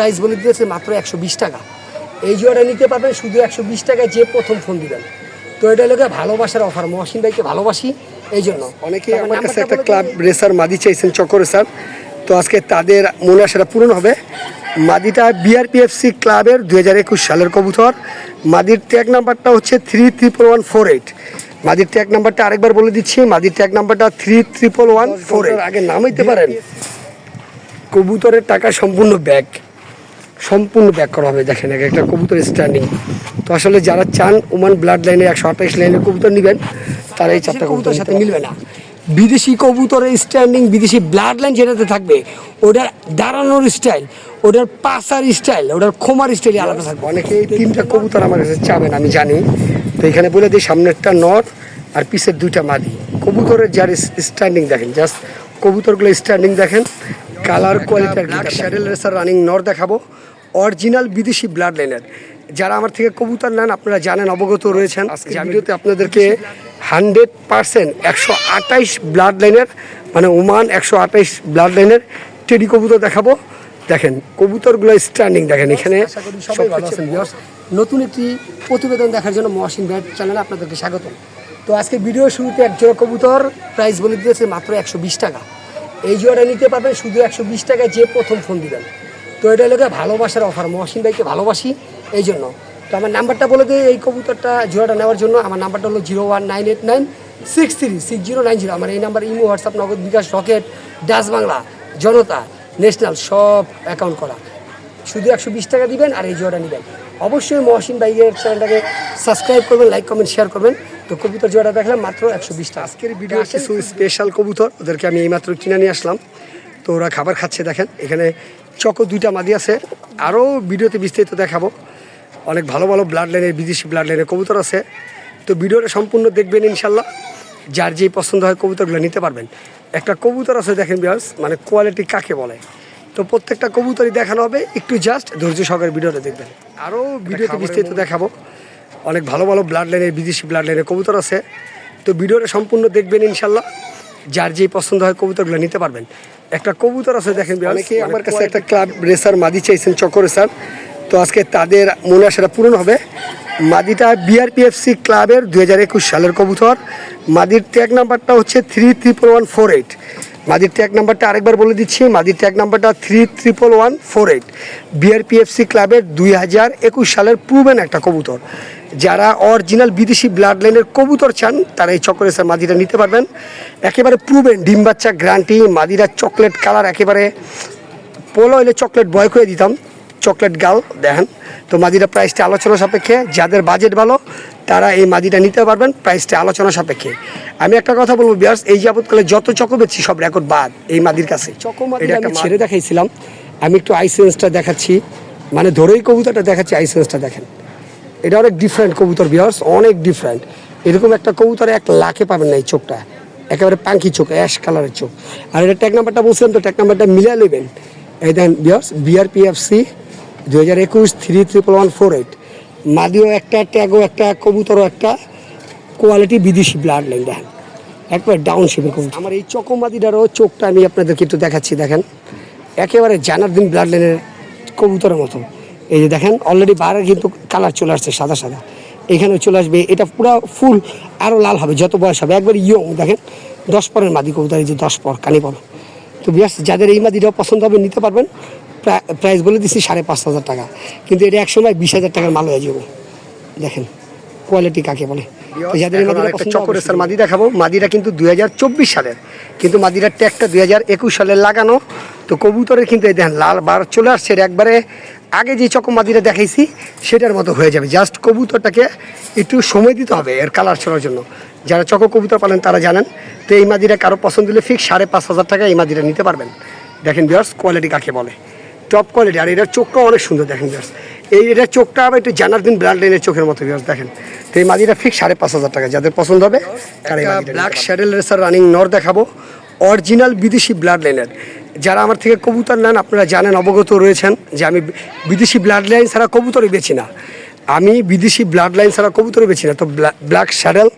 Price বলে দিয়েছে মাত্র একশো বিশ টাকা। এই জোড়াটা নিতে পারবেন শুধু একশো বিশ টাকায় যে প্রথম ফোন দিবেন। তো এটা লোকে ভালোবাসার অফার মহসিন ভাইকে ভালোবাসি এই জন্য। অনেকেই আমার কাছে একটা ক্লাব রেসার মাদি চাইছেন চক্র রেসার তো আজকে তাদের মনে আশাটা পূরণ হবে। মাদিটা বিআরপিএফসি ক্লাবের দুই হাজার একুশ সালের কবুতর। মাদির ট্যাগ নাম্বারটা হচ্ছে three triple one four eight মাদির ট্যাগ নাম্বারটা আরেকবার বলে দিচ্ছি মাদির ট্যাগ নাম্বারটা three triple one four eight আগে নামাইতে পারেন। কবুতরের টাকা সম্পূর্ণ ব্যাগ সম্পূর্ণ ব্যাক করা হবে দেখেন এক একটা কবুতর স্ট্যান্ডিং তো আসলে যারা চান ওমান ব্লাড লাইনে একশো আঠাইশ লাইনের কবুতর নেবেন তারা এই চারটা কবুতরের কবুতর সাথে মিলবে না বিদেশি কবুতরের স্ট্যান্ডিং বিদেশি ব্লাড লাইন যেটাতে থাকবে ওটার দাঁড়ানোর স্টাইল ওটার পাসার স্টাইল ওটার খোমার স্টাইল আলাদা থাকবে। অনেকে এই তিনটা কবুতর আমার কাছে চাবেন আমি জানি। তো এখানে বলে দিই সামনেরটা নর আর পিসের দুইটা মাদি। কবুতরের যার স্ট্যান্ডিং দেখেন জাস্ট কবুতরগুলো স্ট্যান্ডিং দেখেন। কালার কোয়ালিটি ব্ল্যাক শ্যাডেল রেসার রানিং নর দেখাবো। অরিজিনাল বিদেশি ব্লাড লাইনের যারা আমার থেকে কবুতর নেন আপনারা জানেন অবগত রয়েছেন। আজকে ভিডিওতে আপনাদেরকে হান্ড্রেড পার্সেন্ট একশো আঠাইশ ব্লাড লাইনের মানে ওমান একশো আঠাইশ ব্লাড লাইনের টেডি কবুতর দেখাবো। দেখেন কবুতরগুলো স্ট্যান্ডিং দেখেন এখানে। নতুন একটি প্রতিবেদন দেখার জন্য মহাসিন ব্যাট চ্যানেলে আপনাদেরকে স্বাগত তো আজকে ভিডিও শুরুতে এক জোড়া কবুতর প্রাইস বলে দিয়েছে মাত্র একশো বিশ টাকা। এই জোড়াটা নিতে পারবেন শুধু একশো বিশ টাকায় যে প্রথম ফোন দিবেন। তো এটা লোকে ভালোবাসার অফার মহসিন ভাইকে ভালোবাসি এই জন্য। তো আমার নাম্বারটা বলে দিই এই কবুতরটা জোড়াটা নেওয়ার জন্য। আমার নাম্বারটা হলো zero one nine eight nine six three six zero nine zero. আমার এই number imo WhatsApp Nagad bKash Rocket Dutch Bangla Janata national সব অ্যাকাউন্ট করা। শুধু একশো বিশ টাকা দিবেন আর এই জোড়াটা নেবেন। অবশ্যই মহসিন বাইকের চ্যানেলটাকে সাবস্ক্রাইব করবেন লাইক কমেন্ট শেয়ার করবেন। তো কবুতর জোড়া দেখলাম মাত্র একশো বিশ টাকা। আজকের ভিডিও কিছু স্পেশাল কবুতর ওদেরকে আমি এইমাত্র কিনে নিয়ে আসলাম। তো ওরা খাবার খাচ্ছে দেখেন। এখানে চকো দুইটা মাদি আছে। আরও ভিডিওতে বিস্তারিত দেখাবো। অনেক ভালো ভালো ব্লাড লাইনের বিদেশি ব্লাড লাইনের কবুতর আছে। তো ভিডিওটা সম্পূর্ণ দেখবেন ইনশাল্লাহ যার যেই পছন্দ হয় কবুতরগুলো নিতে পারবেন। একটা কবুতর আছে দেখেন বিয়ার্স মানে কোয়ালিটি কাকে বলে? তো প্রত্যেকটা কবুতরই দেখানো হবে। একটু জাস্ট ধৈর্য সহকারে ভিডিওটা দেখবেন। আরও ভিডিওতে বিস্তারিত দেখাবো। অনেক ভালো ভালো ব্লাড লাইনের বিদেশি ব্লাড লাইনের কবুতর আছে। তো ভিডিওটা সম্পূর্ণ দেখবেন ইনশাল্লাহ যার যেই পছন্দ হয় কবুতরগুলো নিতে পারবেন। একটা কবুতর আছে দেখেন অনেকে আমার কাছে একটা ক্লাব রেসার মাদি চাইছেন চক্র রেসার। তো আজকে তাদের মনে আশাটা পূরণ হবে। মাদিটা বিআরপিএফসি ক্লাবের দুই হাজার একুশ সালের কবুতর। মাদির ট্যাগ নাম্বারটা হচ্ছে three triple one four eight মাদির ট্যাগ নাম্বারটা আরেকবার বলে দিচ্ছি মাদির ট্যাগ নাম্বারটা three triple one four eight BRPFC ক্লাবের দুই হাজার একুশ সালের প্রুভেন একটা কবুতর। যারা অরিজিনাল বিদেশি ব্লাড লাইনের কবুতর চান তারা এই চক্রেসের মাদিটা নিতে পারবেন। একেবারে প্রুভেন ডিম বাচ্চা গ্রান্টি মাদিরা চকলেট কালার একেবারে পোলো হলে চকলেট বয় করে দিতাম চকলেট গাল দেখেন। তো মাদিরা প্রাইসটা আলোচনা সাপেক্ষে যাদের বাজেট ভালো তারা এই মাদিটা নিতে পারবেন প্রাইসটা আলোচনা সাপেক্ষে। আমি একটা কথা বলব বিয়ার্স এই যাবৎকালে যত চকো বেচছি সব রেকর্ড বাদ এই মাদির কাছে। চকো এটা আমি ছেড়ে দেখাইছিলাম। আমি একটু আইসেন্সটা দেখাচ্ছি মানে ধরেই কবুতরটা দেখাচ্ছি আইসেন্সটা দেখেন। এটা অনেক ডিফারেন্ট কবুতর বিয়ার্স অনেক ডিফারেন্ট এরকম একটা কবুতর এক লাখে পাবেন না এই চোখটা। একেবারে পাঙ্কি চোখ অ্যাশ কালারের চোখ। আর এটা ট্যাগ নাম্বারটা বলছিলাম তো ট্যাগ নাম্বারটা মিলিয়ে নেবেন। এই দেন বিয়ার্স বিআরপিএফসি দু হাজার একুশ three triple one four eight মাদিও একটা ট্যাগও একটা, কবুতরও একটা। কোয়ালিটি বিদেশি ব্লাড লাইন দেখেন। একবার ডাউন শেপের কবুতর। আমার এই চকমাদিটারও চোখটা আমি আপনাদেরকে একটু দেখাচ্ছি, দেখেন। একেবারে জানার দিন ব্লাড লাইনের কবুতরের মতো। এই যে দেখেন অলরেডি বাইরে কিন্তু কালার চলে আসছে সাদা সাদা। এখানেও চলে আসবে, এটা পুরো ফুল আরও লাল হবে, যত বয়স হবে। একবার ইয়ং দেখেন, দশ পরের মাদি কবুতর, এই যে দশ পর কানিপল তো বিয়াস যাদের এই মাদিটাও পছন্দ হবে, নিতে পারবেন। প্রা- প্রাইস বলে দিচ্ছি সাড়ে পাঁচ হাজার টাকা। কিন্তু এটা একসময় বিশ হাজার টাকার মাল হয়ে যাবে। দেখেন কোয়ালিটি কাকে বলে। হবে, মাদি দেখাবো। মাদিটা কিন্তু দুই সালের। কিন্তু মাদিরার ট্যাগটা দুই হাজার একুশ সালের লাগানো। তো কবুতরের কিন্তু এই দেখেন লাল বার চলে আসছে। একবারে আগে যে মাদিরা দেখাইছি সেটার মতো হয়ে যাবে। জাস্ট কবুতরটাকে একটু সময় দিতে হবে এর কালার চলার জন্য। যারা চকো কবুতর পালেন তারা জানেন। তো এই মাদিরা কারও পছন্দ হলে ফিক্স সাড়ে পাঁচ হাজার টাকা এই মাদিরা নিতে পারবেন। দেখেন বিয়ার্স কোয়ালিটি কাকে বলে। টপ কোয়ালিটি আর এটার চোখটাও অনেক সুন্দর দেখেন বিয়ার্স এই এটা চোখটা আবার একটু জানার দিন ব্র্যান্ড লাইনের চোখের মতো বিয়ার্স দেখেন। তো এই মাদিরা ফিক্স সাড়ে পাঁচ হাজার টাকা। যাদের পছন্দ হবে ব্ল্যাক শ্যাডেল রেসার রানিং নর দেখাবো। অরিজিনাল বিদেশি ব্লাড লাইনের যারা আমার থেকে কবুতর নেন আপনারা জানেন অবগত রয়েছেন যে আমি বিদেশি ব্লাড লাইন ছাড়া কবুতরই বেছি না। আমি বিদেশি ব্লাড লাইন ছাড়া কবুতরই বেছি না। তো ব্ল্যাক শ্যাডেল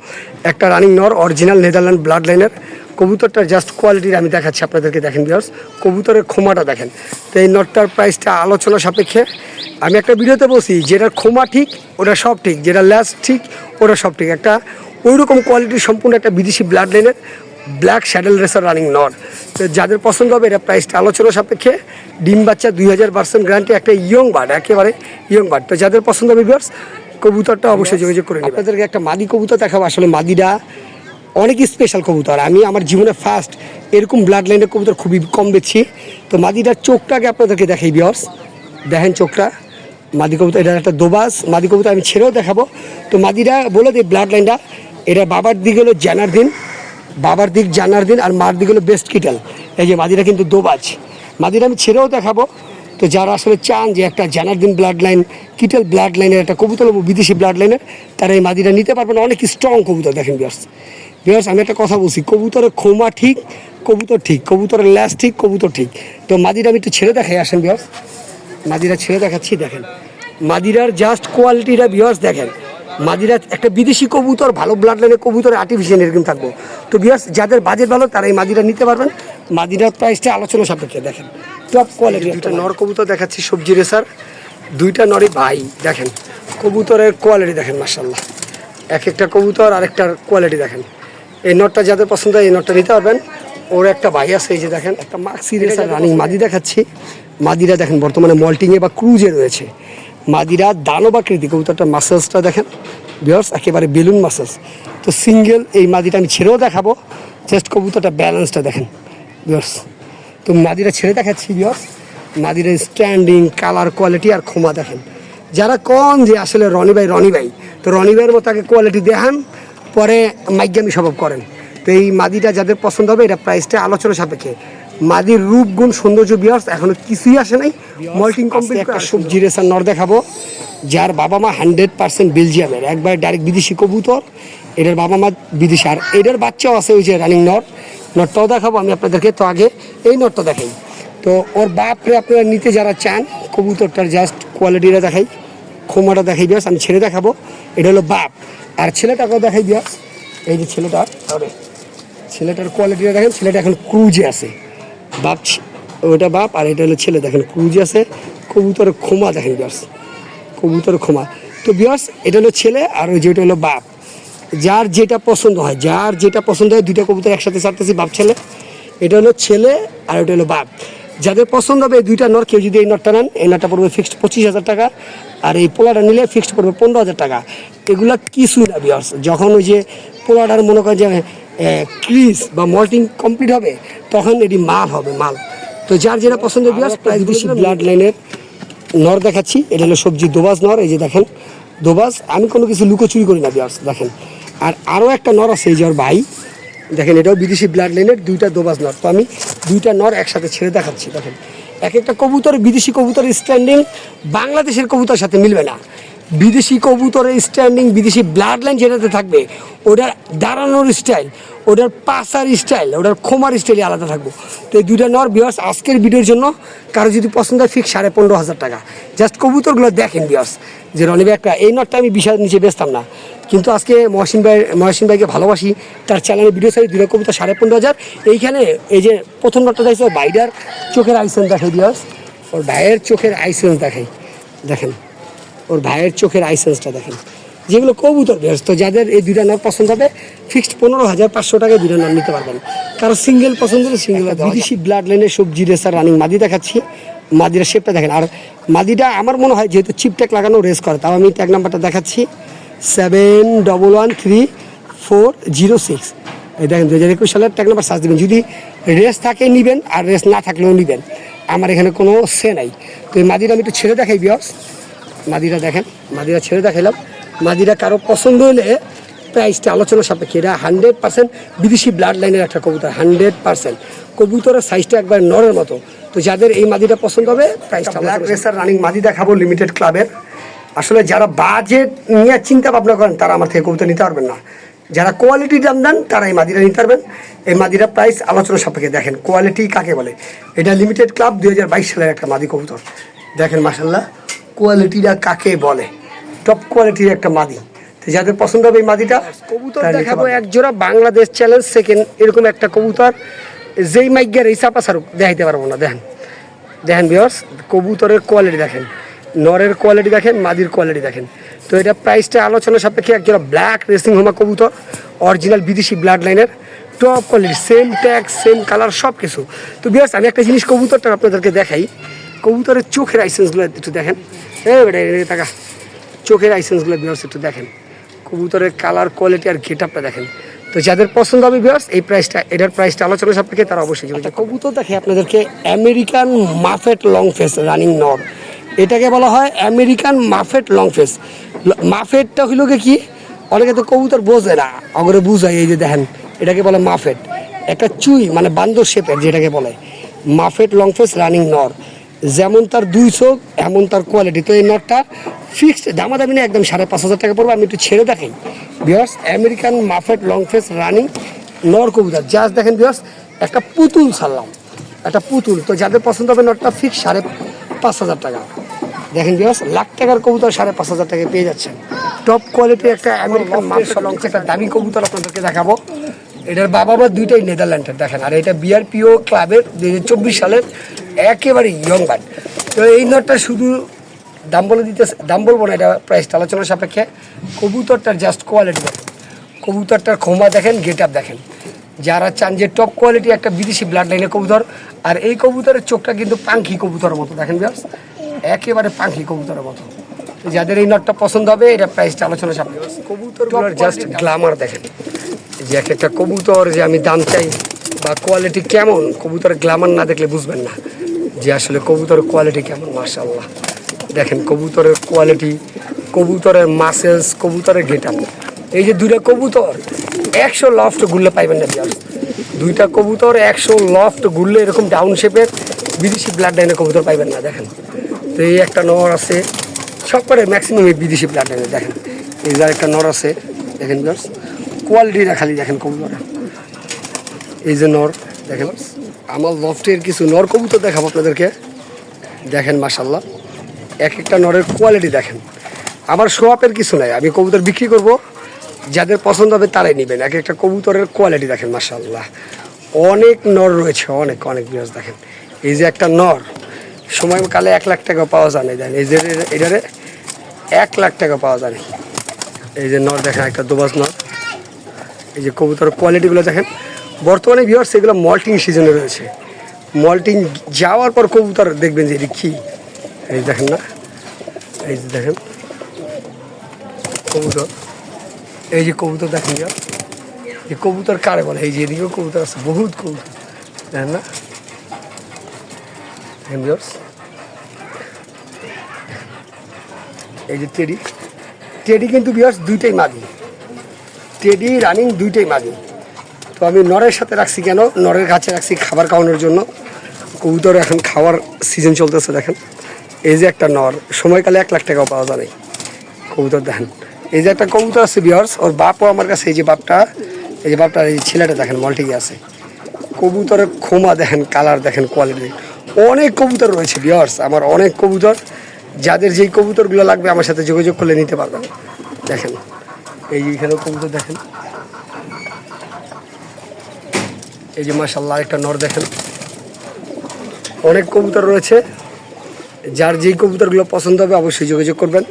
একটা রানিং নর অরিজিনাল নেদারল্যান্ড ব্লাড লাইনের কবুতরটার জাস্ট কোয়ালিটির আমি দেখাচ্ছি আপনাদেরকে, দেখেন বিয়ার্স কবুতরের ক্ষমাটা দেখেন। তো এই নটটার প্রাইসটা আলোচনা সাপেক্ষে। আমি একটা ভিডিওতে বলছি, যেটার ক্ষমা ঠিক, ওটা সব ঠিক। যেটা ল্যাস ঠিক, ওটা সব ঠিক। একটা ওই রকম কোয়ালিটির সম্পূর্ণ একটা বিদেশি ব্লাড লাইনের ব্ল্যাক শ্যাডেল রেসার রানিং নট তো যাদের পছন্দ হবে, এটা প্রাইসটা আলোচনা সাপেক্ষে। ডিম বাচ্চা দুই হাজার পার্সেন্ট গ্যারান্টি একটা ইয়ং বার্ড একেবারে ইয়ং বার্ড তো যাদের পছন্দ হবে বিয়ার্স কবুতরটা অবশ্যই যোগাযোগ করে নেবেন। আপনাদেরকে একটা মাদি কবুতর দেখাবো, আসলে মাদিটা অনেক স্পেশাল কবুতর। আমি আমার জীবনে ফার্স্ট এরকম ব্লাড লাইনের কবুতর খুবই কম বেছি তো মাদিটার চোখটাকে আপনাদেরকে দেখাই বিয়ার্স দেখেন চোখটা। মাদি কবুতর এটার একটা দোবাস। মাদি কবুতর আমি ছেড়েও দেখাবো। তো মাদিরা বলে দিই ব্লাড লাইনটা এটা বাবার দিক হলো জানার দিন বাবার দিক জানার দিন আর মার দিক হলো বেস্ট কিটাল এই যে মাদিরা কিন্তু দোবাজ মাদিরা আমি ছেড়েও দেখাবো। তো যারা আসলে চান যে একটা জানার দিন ব্লাড লাইন কিটেল ব্লাড লাইনের একটা কবুতর বিদেশি ব্লাড লাইনের তারা এই মাদিরা নিতে পারবেন। অনেক স্ট্রং কবুতর, দেখেন বিয়ার্স বিয়ার্স আমি একটা কথা বলছি। কবুতরের খোমা ঠিক কবুতর ঠিক কবুতরের ল্যাস ঠিক কবুতর ঠিক। তো মাদিরা আমি একটু ছেড়ে দেখাই আসেন বিয়ার্স মাদিরা ছেড়ে দেখাচ্ছি দেখেন। মাদিরার জাস্ট কোয়ালিটিটা বিয়ার্স দেখেন। মাদিরা একটা বিদেশি কবুতর ভালো ব্লাড লাইনের কবুতর আর্টিফিশিয়াল এরকম থাকব। তো বিয়ার্স যাদের বাজেট ভালো তারা এই মাদিরা নিতে পারবেন। মাদিরার প্রাইসটা আলোচনা সাপেক্ষে দেখেন। টপ কোয়ালিটি দুইটা নর কবুতর দেখাচ্ছি সবজি রেসার। দুইটা নরে ভাই দেখেন। কবুতরের কোয়ালিটি দেখেন মার্শাল্লাহ এক একটা কবুতর আর একটার কোয়ালিটি দেখেন। এই নটটা যাদের পছন্দ হয় এই নটটা নিতে পারবেন। ওর একটা ভাই আছে এই যে দেখেন একটা মাক্সি রেসার রানিং মাদি দেখাচ্ছি। মাদিরা দেখেন বর্তমানে মল্টিংয়ে বা ক্রুজে রয়েছে। মাদিরা দানবাকৃতি কবুতরটার মাসেলসটা দেখেন। বিয়ার্স একেবারে বেলুন মাসেলস তো সিঙ্গেল এই মাদিটা আমি ছেড়েও দেখাবো। জাস্ট কবুতরটা ব্যালেন্সটা দেখেন বিয়ার্স তো মাদিরা ছেড়ে দেখাচ্ছি বিয়ার্স মাদিরা স্ট্যান্ডিং কালার কোয়ালিটি আর ক্ষমা দেখেন। যারা কন যে আসলে রনি ভাই রনি ভাই তো রনি ভাইয়ের মতো আগে কোয়ালিটি দেখান। পরে মাইজ্ঞামি স্বভাব করেন। তো এই মাদিটা যাদের পছন্দ হবে এটা প্রাইসটা আলোচনা সাপেক্ষে। মাদির রূপ গুণ সৌন্দর্য বিয়ার্স এখনও কিছুই আসে নাই। মল্টিং কমপ্লিট একটা সবজি রেসার নর দেখাবো যার বাবা মা হান্ড্রেড পার্সেন্ট বেলজিয়ামের। একবার ডাইরেক্ট বিদেশি কবুতর এটার বাবা মা বিদেশি। আর এটার বাচ্চাও আছে ওই যে রানিং নর নটটাও দেখাবো আমি আপনাদেরকে তো আগে এই নটটা দেখাই। তো ওর বাপরে আপনারা নিতে যারা চান কবুতরটার জাস্ট কোয়ালিটিটা দেখাই। খোমাটা দেখাই দিয়াস আমি ছেলে দেখাবো। এটা হলো বাপ। আর ছেলেটাকেও দেখাই দিয়াস। এই যে ছেলেটা ছেলেটার কোয়ালিটিটা দেখেন ছেলেটা এখন ক্রুজে আছে। বাপ ওটা বাপ আর এটা হলো ছেলে দেখেন ক্রুজে আছে। কবুতরের খোমা দেখেন বিয়ার্স কবুতরের খোমা তো বিয়ার্স এটা হলো ছেলে আর ওই যেটা হলো বাপ। যার যেটা পছন্দ হয় যার যেটা পছন্দ হয় দুইটা কবুতর একসাথে ছাড়তেছি বাপ ছেলে। এটা হলো ছেলে আর ওটা হলো বাপ। যাদের পছন্দ হবে এই দুইটা নর কেউ যদি এই নটটা নেন এই নটটা পড়বে ফিক্সড পঁচিশ হাজার টাকা আর এই পোলাটা নিলে ফিক্সড পড়বে পনেরো হাজার টাকা। এগুলা কিছুই না বিয়ার্স যখন ওই যে পোলাটার মনে করেন যে ক্রিজ বা মল্টিং কমপ্লিট হবে তখন এটি মাল হবে মাল। তো যার যেটা পছন্দ বিয়ার্স প্রাইস বেশি ব্লাড লাইনের নর দেখাচ্ছি। এটা হলো সবজি দোবাস নর এই যে দেখেন দোবাস। আমি কোনো কিছু লুকোচুরি করি না বিয়ার্স দেখেন। আর আরও একটা নর আছে এই যে ওর ভাই। দেখেন, এটাও বিদেশি ব্লাড লাইনের দুইটা দোবাস নর তো আমি দুইটা নর একসাথে ছেড়ে দেখাচ্ছি, দেখেন। এক একটা কবুতর বিদেশি কবুতর স্ট্যান্ডিং বাংলাদেশের কবুতর সাথে মিলবে না। বিদেশি কবুতরের স্ট্যান্ডিং বিদেশি ব্লাড লাইন যেটাতে থাকবে, ওটার দাঁড়ানোর স্টাইল ওটার পাসার স্টাইল ওটার খোমার স্টাইলই আলাদা থাকব। তো এই দুইটা নর বিয়ার্স আজকের ভিডিওর জন্য কারও যদি পছন্দ হয় ফিক্স সাড়ে পনেরো হাজার টাকা। জাস্ট কবুতরগুলো দেখেন বিয়ার্স যে রনি ভাই একটা এই নটটা আমি বিশাল নিচে বেচতাম না। কিন্তু আজকে মহসিন ভাই মহসিন ভাইকে ভালোবাসি। তার চ্যানেলে ভিডিও সারি দুটো কবিতা সাড়ে পনেরো হাজার। এইখানে এই যে প্রথম নটটা দেখছে বাইডার চোখের আইসেন্স দেখাই বিয়ার্স ওর ভাইয়ের চোখের আইসেন্স দেখাই দেখেন। ওর ভাইয়ের চোখের আইসেন্সটা দেখেন। যেগুলো কবুতর ব্যস্ত যাদের এই দুইটা নাম পছন্দ হবে ফিক্সড পনেরো হাজার পাঁচশো টাকায় দুইটা নাম নিতে পারবেন। কারও সিঙ্গেল পছন্দ হলে সিঙ্গেল বিদেশি ব্লাড লাইনের সবজি রেসার রানিং মাদি দেখাচ্ছি। মাদিরা শেপটা দেখেন। আর মাদিটা আমার মনে হয় যেহেতু চিপ ট্যাগ লাগানো রেস করে তাও আমি ট্যাগ নাম্বারটা দেখাচ্ছি। Seven double one three four zero six এই দেখেন দু হাজার একুশ সালের ট্যাগ নাম্বার সার্চ দেবেন। যদি রেস থাকে নিবেন আর রেস না থাকলেও নিবেন। আমার এখানে কোনো সে নাই। তো এই মাদিরা আমি একটু ছেড়ে দেখাই বিয়স মাদিরা দেখেন মাদিরা ছেড়ে দেখাইলাম। মাদিরা কারও পছন্দ হলে প্রাইসটা আলোচনা সাপেক্ষে। এটা হান্ড্রেড পার্সেন্ট বিদেশি ব্লাড লাইনের একটা কবুতর হান্ড্রেড পার্সেন্ট কবুতরের সাইজটা একবার নরের মতো। তো যাদের এই মাদিটা পছন্দ হবে প্রাইসটা ব্ল্যাক রেসার রানিং মাদি দেখাবো লিমিটেড ক্লাবের আসলে যারা বাজেট নিয়ে চিন্তা ভাবনা করেন তারা আমার থেকে কবুতর নিতে পারবেন না। যারা কোয়ালিটি দাম দেন তারা এই মাদিরা নিতে পারবেন। এই মাদিরা প্রাইস আলোচনা সাপেক্ষে দেখেন কোয়ালিটি কাকে বলে? এটা লিমিটেড ক্লাব দুই হাজার বাইশ সালের একটা মাদি কবুতর। দেখেন মাসাল্লাহ কোয়ালিটিটা কাকে বলে? টপ কোয়ালিটির একটা মাদি। তো যাদের পছন্দ হবে এই মাদিটা কবুতর দেখাবো পারবে। এক জোড়া বাংলাদেশ চ্যালেঞ্জ সেকেন্ড এরকম একটা কবুতর যেই মাইগার এই চাপা সারুক দেখাইতে পারব না দেখেন। দেখেন বিয়ার্স কবুতরের কোয়ালিটি দেখেন। নরের কোয়ালিটি দেখেন, মাদির কোয়ালিটি দেখেন। তো এটা প্রাইসটা আলোচনা সাপেক্ষে একজোড়া ব্ল্যাক রেসিং হোমা কবুতর অরিজিনাল বিদেশি ব্লাড লাইনের top quality same tag same colour সব কিছু তো বিয়ার্স আমি একটা জিনিস কবুতরটা আপনাদেরকে দেখাই। কবুতরের চোখের আইসেন্সগুলো একটু দেখেন। হ্যাঁ বেটা তাকা চোখের আইসেন্সগুলো বিয়ার্স একটু দেখেন। কবুতরের কালার কোয়ালিটি আর গেট আপটা দেখেন। তো যাদের পছন্দ হবে বিয়ার্স এই প্রাইসটা এটার প্রাইসটা আলোচনা সাপেক্ষে তারা অবশ্যই কবুতর দেখে আপনাদেরকে আমেরিকান মাফেট লং ফেস রানিং নর এটাকে বলা হয় আমেরিকান মাফেট লং ফেস। মাফেটটা হইল কি? অনেকে তো কবুতর বোঝে না, অগরে বুঝায়, এই যে দেখেন, এটাকে বলে মাফেট। একটা চুই মানে বান্দর শেপের যেটাকে বলে। মাফেট লং ফেস রানিং নর। যেমন তার দুই চোখ, এমন তার কোয়ালিটি। তো এই নটটা ফিক্সড, দামাদামি না একদম সাড়ে পাঁচ হাজার টাকা পড়বে, আমি একটু ছেড়ে দেখাই। বিয়ার্স আমেরিকান মাফেট লং ফেস রানিং নর কবুতর। জাস্ট দেখেন বিয়ার্স একটা পুতুল ছাড়লাম। একটা পুতুল। তো যাদের পছন্দ হবে নটটা ফিক্স সাড়ে পাঁচ হাজার টাকা। দেখেন বিয়ার্স লাখ টাকার কবুতর সাড়ে পাঁচ হাজার টাকায় পেয়ে যাচ্ছেন। টপ কোয়ালিটি একটা আমেরিকান মাফেট লং ফেস একটা দামি কবুতর আপনাদেরকে দেখাবো। এটার বাবা মা দুইটাই নেদারল্যান্ডের দেখেন। আর এটা বিআরপিও ক্লাবের দুই হাজার চব্বিশ সালের একেবারে ইয়ং বার্ড তো এই নটটা শুধু দাম বলে দিতে দাম বলব না এটা প্রাইসটা আলোচনা সাপেক্ষে। কবুতরটার জাস্ট কোয়ালিটি দেখেন। কবুতরটার ক্ষমা দেখেন গেট আপ দেখেন। যারা চান যে টপ কোয়ালিটি একটা বিদেশি ব্লাড লাইনের কবুতর আর এই কবুতরের চোখটা কিন্তু পাঙ্খি কবুতরের মতো দেখেন বিয়ার্স একেবারে পাঙ্খি কবুতরের মতো। যাদের এই নটটা পছন্দ হবে এটা প্রাইসটা আলোচনা সাপেক্ষে কবুতরগুলোর জাস্ট গ্লামার দেখেন। যে এক একটা কবুতর যে আমি দাম চাই বা কোয়ালিটি কেমন কবুতরের গ্লামার না দেখলে বুঝবেন না। যে আসলে কবুতরের কোয়ালিটি কেমন মার্শাল্লাহ দেখেন কবুতরের কোয়ালিটি কবুতরের মাসেলস কবুতরের গেট এই যে দুইটা কবুতর, একশো লফট ঘুরলে পাইবেন না বিয়ার দুইটা কবুতর, একশো লফট ঘুরলে এরকম ডাউন শেপের বিদেশি ব্লাড লাইনের কবুতর পাইবেন না, দেখেন। তো এই একটা নর আছে সব করে ম্যাক্সিমাম এই বিদেশি ব্লাড লাইনের দেখেন। এই যে একটা নর আছে, দেখেন বিয়ার্স কোয়ালিটিটা খালি দেখেন কবুতরে এই যে নর, দেখেন। আমার লফটের কিছু নর কবুতর দেখাবো আপনাদেরকে। দেখেন মাসাল্লাহ এক একটা নরের কোয়ালিটি দেখেন। আমার শোয়াপের কিছু নাই, আমি কবুতর বিক্রি করব। যাদের পছন্দ হবে তারাই নেবেন। এক একটা কবুতরের কোয়ালিটি দেখেন মাসাল্লাহ অনেক নর রয়েছে, অনেক অনেক বিরাজ দেখেন। এই যে একটা নর, সময়কালে এক লাখ টাকা পাওয়া যায় না এই যে এটারে এক লাখ টাকা পাওয়া যায়। এই যে নর দেখেন, একটা দোবাজ নর। এই যে কবুতরের কোয়ালিটিগুলো দেখেন। বর্তমানে ভিউয়ার সেগুলো মল্টিং সিজনে রয়েছে। মল্টিং যাওয়ার পর কবুতর দেখবেন যে এটি কী। এই দেখেন না। এই যে দেখেন। কবুতর। এই যে কবুতর দেখেন এই কবুতর কারে বলে? এই যে এদিকেও কবুতর আছে, বহুত কবুতর। দেখেন না? এই যে টেডি। টেডি কিন্তু বিয়ার্স দুইটাই মাদি টেডি রানিং দুইটাই মাদি তো আমি নরের সাথে রাখছি কেন? নরের কাছে রাখছি খাবার খাওয়ানোর জন্য। কবুতর এখন খাওয়ার সিজন চলতেছে, দেখেন। এই যে একটা নর, সময়কালে এক লাখ টাকাও পাওয়া যাবে। কবুতর দেখেন। এই যে একটা কবুতর আছে বিহর্স ওর বাপও আমার কাছে এই যে বাপটা, এই যে বাপটা এই ছেলেটা দেখেন মলটিকে আছে। কবুতরের খোমা দেখেন কালার দেখেন কোয়ালিটি অনেক কবুতর রয়েছে বিহর্স আমার অনেক কবুতর। যাদের যেই কবুতরগুলো লাগবে আমার সাথে যোগাযোগ করলে নিতে পারবেন। দেখেন, এই এখানেও কবুতর দেখেন। এই যে মাসাল্লাহ একটা নর দেখেন। অনেক কবুতর রয়েছে। যার যেই কবুতরগুলো পছন্দ হবে অবশ্যই যোগাযোগ করবেন।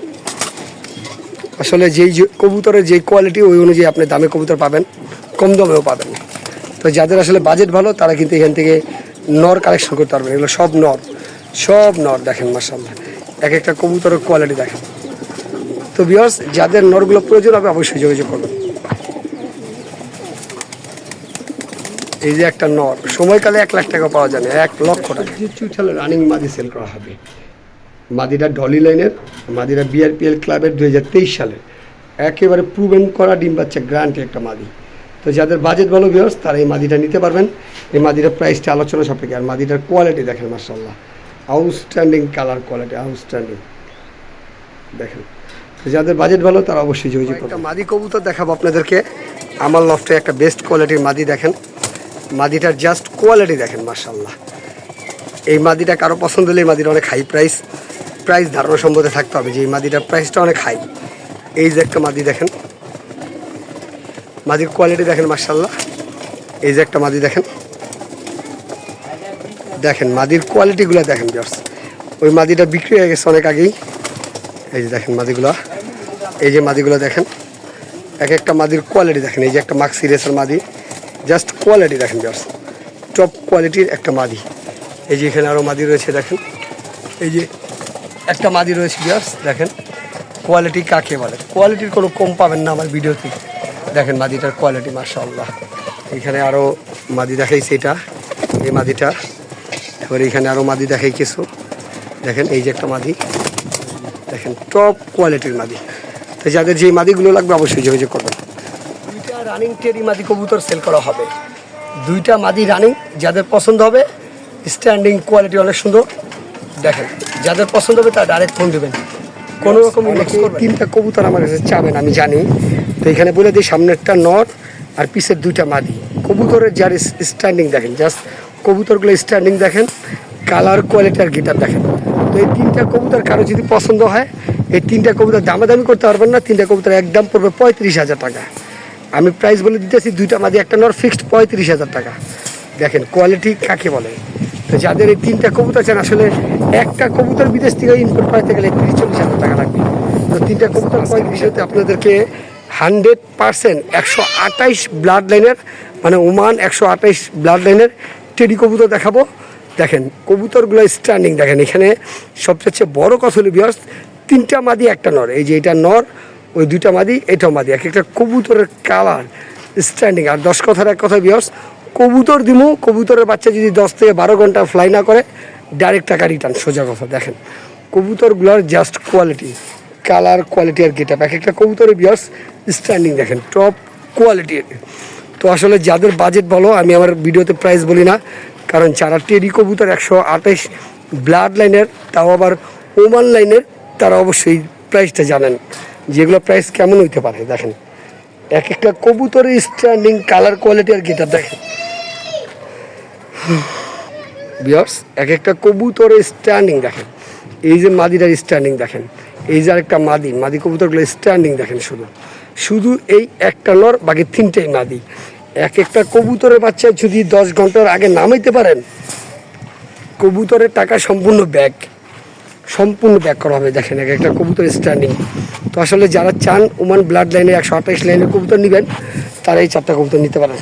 আসলে যেই যে- কবুতরের যেই কোয়ালিটি ওই অনুযায়ী আপনি দামে কবুতর পাবেন, কম দামেও পাবেন। তো যাদের আসলে বাজেট ভালো, তারা কিন্তু এখান থেকে নর কালেকশন করতে পারবেন। এগুলো সব নর সব নর দেখেন মাসাল্লাহ এক একটা কবুতরের কোয়ালিটি দেখেন। তো বিয়স যাদের নরগুলো প্রয়োজন হবে, অবশ্যই যোগাযোগ করবেন। এই যে একটা নর, সময়কালে এক লাখ টাকা পাওয়া যায় না, এক লক্ষ টাকা। রানিং মাদি সেল করা হবে। মাদিরা ডলি লাইনের, মাদিরা বিআরপিএল ক্লাবের দু হাজার তেইশ সালের একেবারে প্রুভেন করা ডিম বাচ্চা গ্রান্টি একটা মাদি। তো যাদের বাজেট ভালো বিয়স তারা এই মাদিটা নিতে পারবেন। এই মাদিটার প্রাইসটা আলোচনা সাপেক্ষে। আর মাদিটার কোয়ালিটি দেখেন মার্শাল্লাহ আউটস্ট্যান্ডিং কালার কোয়ালিটি আউটস্ট্যান্ডিং দেখেন। তো যাদের বাজেট ভালো, তারা অবশ্যই যোগাযোগ একটা মাদি কবুতর দেখাবো আপনাদেরকে। আমার লফটে একটা বেস্ট কোয়ালিটির মাদি দেখেন। মাদিটার জাস্ট কোয়ালিটি দেখেন মার্শাল্লাহ এই মাদিটা কারও পছন্দ হলে এই মাদিটা অনেক হাই প্রাইস প্রাইস ধারণা সম্বন্ধে থাকতে হবে যে এই মাদিটার প্রাইসটা অনেক হাই এই যে একটা মাদি দেখেন। মাদির কোয়ালিটি দেখেন মার্শাল্লাহ এই যে একটা মাদি দেখেন। দেখেন, মাদির কোয়ালিটিগুলো দেখেন জাস্ট ওই মাদিটা বিক্রি হয়ে গেছে অনেক আগেই। এই যে দেখেন মাদিগুলো। এই যে মাদিগুলো দেখেন। এক একটা মাদির কোয়ালিটি দেখেন। এই যে একটা মাক্সি রেসার মাদি। জাস্ট কোয়ালিটি দেখেন জাস্ট টপ কোয়ালিটির একটা মাদি। এই যে এখানে আরও মাদি রয়েছে, দেখেন। এই যে একটা মাদি রয়েছে জাস্ট দেখেন। কোয়ালিটি কাকে বলে? কোয়ালিটির কোনো কম পাবেন না আমার ভিডিওতে। দেখেন মাদিটার কোয়ালিটি মাশাআল্লাহ। এখানে আরও মাদি দেখাইছে এটা, এই মাদিটা। এবার এখানে আরও মাদি দেখাই কিছু দেখেন, এই যে একটা মাদি। দেখেন টপ কোয়ালিটির মাদি। তো যাদের যে মাদিগুলো লাগবে অবশ্যই যোগাযোগ করবেন। দুইটা রানিং টেরি মাদি কবুতর সেল করা হবে। দুইটা মাদি রানিং যাদের পছন্দ হবে স্ট্যান্ডিং কোয়ালিটি অনেক সুন্দর। দেখেন যাদের পছন্দ হবে তারা ডাইরেক্ট ফোন দেবেন। কোনো রকম তিনটা কবুতর আমার কাছে চাবেন আমি জানি। তো এখানে বলে দিই সামনেরটা নট আর পিসের দুইটা মাদি। কবুতরের যার স্ট্যান্ডিং দেখেন জাস্ট কবুতরগুলো স্ট্যান্ডিং দেখেন কালার কোয়ালিটি আর গিটার দেখেন। তো এই তিনটা কবুতর কারও যদি পছন্দ হয় এই তিনটা কবুতর দামাদামি করতে পারবেন না তিনটা কবুতর একদম পড়বে পঁয়ত্রিশ হাজার টাকা। আমি প্রাইস বলে দিতেছি দুইটা মাদি একটা নর ফিক্সড পঁয়ত্রিশ হাজার টাকা। দেখেন কোয়ালিটি কাকে বলে? যাদের এই তিনটা কবুতর আছেন আসলে একটা কবুতর বিদেশ থেকে ইনপুট করাতে গেলে তিরিশ চল্লিশ হাজার টাকা লাগবে। তো তিনটা কবুতর পঁয়ত্রিশ হাজার আপনাদেরকে হান্ড্রেড পার্সেন্ট একশো আঠাইশ ব্লাড লাইনের মানে ওমান একশো আঠাইশ ব্লাড লাইনের টেডি কবুতর দেখাবো। দেখেন, কবুতরগুলো স্ট্যান্ডিং দেখেন, এখানে সবচেয়ে বড় কথা হলো বিয়ার্স তিনটা মাদি, একটা নর। এই যে এটা নর, ওই দুইটা মাদি, এটাও মাদি। এক একটা কবুতরের কালার স্ট্যান্ডিং আর দশ কথার এক কথা বিয়ার্স কবুতর দিমু, কবুতরের বাচ্চা যদি দশ থেকে বারো ঘণ্টা ফ্লাই না করে ডাইরেক্ট টাকা রিটার্ন সোজা কথা, দেখেন। কবুতরগুলোর জাস্ট কোয়ালিটি কালার কোয়ালিটি আর গেট আপ এক একটা কবুতরের বিয়ার্স স্ট্যান্ডিং দেখেন টপ কোয়ালিটির তো আসলে যাদের বাজেট বলো আমি আমার ভিডিওতে প্রাইস বলি না, কারণ যারা টেরি কবুতর একশো আঠাশ ব্লাড লাইনের তাও আবার ওমান লাইনের তারা অবশ্যই প্রাইসটা জানেন, যেগুলো প্রাইস কেমন হইতে পারে, দেখেন। এক একটা কবুতরের স্ট্যান্ডিং কালার কোয়ালিটি আর গেটার দেখেন। বিয়ার্স এক একটা কবুতরের স্ট্যান্ডিং দেখেন। এই যে মাদিটার স্ট্যান্ডিং দেখেন, এই যে আরেকটা মাদি মাদি কবুতরগুলো স্ট্যান্ডিং দেখেন শুধু। শুধু এই একটা নর, বাকি তিনটেই মাদি। এক একটা কবুতরের বাচ্চা যদি দশ ঘণ্টার আগে নামাইতে পারেন, কবুতরের টাকা সম্পূর্ণ ব্যাগ। সম্পূর্ণ ব্যাক করা হবে, দেখেন এক একটা কবুতর স্ট্যান্ডিং তো আসলে যারা চান, ওমান ব্লাড লাইনে একশো আঠাশ লাইনের কবুতর নেবেন তারা এই চারটা কবুতর নিতে পারেন।